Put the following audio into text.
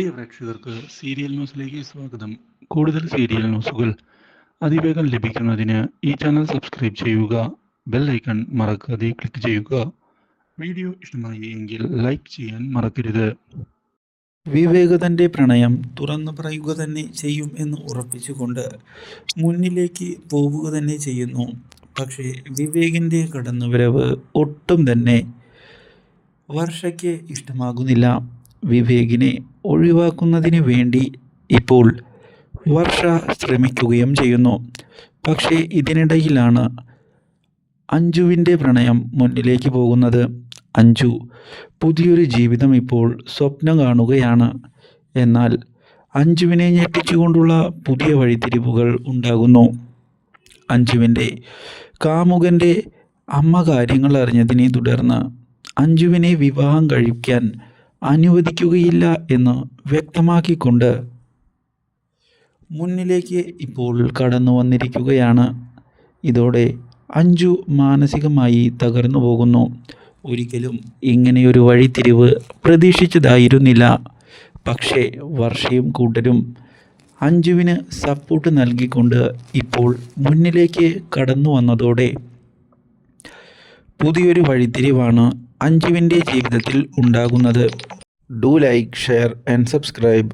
പ്രിയ പ്രേക്ഷകർക്ക് സീരിയൽ ന്യൂസിലേക്ക് സ്വാഗതം. കൂടുതൽ സീരിയൽ ന്യൂസുകൾ അതിവേഗം ലഭിക്കുന്നതിന് ഈ ചാനൽ സബ്സ്ക്രൈബ് ചെയ്യുക ബെൽ ഐക്കൺ മറക്കാതെ ക്ലിക്ക് ചെയ്യുക. വീഡിയോ ഇഷ്ടമായി എങ്കിൽ ലൈക്ക് ചെയ്യാൻ മറക്കരുത്. വിവേക് തന്റെ പ്രണയം തുറന്നു പറയുക തന്നെ ചെയ്യും എന്ന് ഉറപ്പിച്ചുകൊണ്ട് മുന്നിലേക്ക് പോവുക തന്നെ ചെയ്യുന്നു. പക്ഷേ വിവേകിന്റെ കടന്നുവരവ് ഒട്ടും തന്നെ വർഷയ്ക്ക് ഇഷ്ടമാകുന്നില്ല. വിവേകിനെ ഒഴിവാക്കുന്നതിന് വേണ്ടി ഇപ്പോൾ വർഷ ശ്രമിക്കുകയും ചെയ്യുന്നു. പക്ഷേ ഇതിനിടയിലാണ് അഞ്ജുവിന്റെ പ്രണയം മുന്നിലേക്ക് പോകുന്നത്. അഞ്ജു പുതിയൊരു ജീവിതം ഇപ്പോൾ സ്വപ്നം കാണുകയാണ്. എന്നാൽ അഞ്ജുവിനെ ഞെട്ടിച്ചുകൊണ്ടുള്ള പുതിയ വഴിത്തിരിവുകൾ ഉണ്ടാകുന്നു. അഞ്ജുവിന്റെ കാമുകന്റെ അമ്മ കാര്യങ്ങൾ അറിഞ്ഞതിനെ തുടർന്ന് അഞ്ജുവിനെ വിവാഹം കഴിക്കാൻ അനുവദിക്കുകയില്ല എന്ന് വ്യക്തമാക്കിക്കൊണ്ട് മുന്നിലേക്ക് ഇപ്പോൾ കടന്നു വന്നിരിക്കുകയാണ്. ഇതോടെ അഞ്ചു മാനസികമായി തകർന്നു പോകുന്നു. ഒരിക്കലും ഇങ്ങനെയൊരു വഴിത്തിരിവ് പ്രതീക്ഷിച്ചതായിരുന്നില്ല. പക്ഷേ വർഷയും കൂട്ടരും അഞ്ജുവിന് സപ്പോർട്ട് നൽകിക്കൊണ്ട് ഇപ്പോൾ മുന്നിലേക്ക് കടന്നു വന്നതോടെ പുതിയൊരു വഴിത്തിരിവാണ് അഞ്ജുവിന്റെ ജീവിതത്തിൽ ഉണ്ടാകുന്നത്. Do like share and subscribe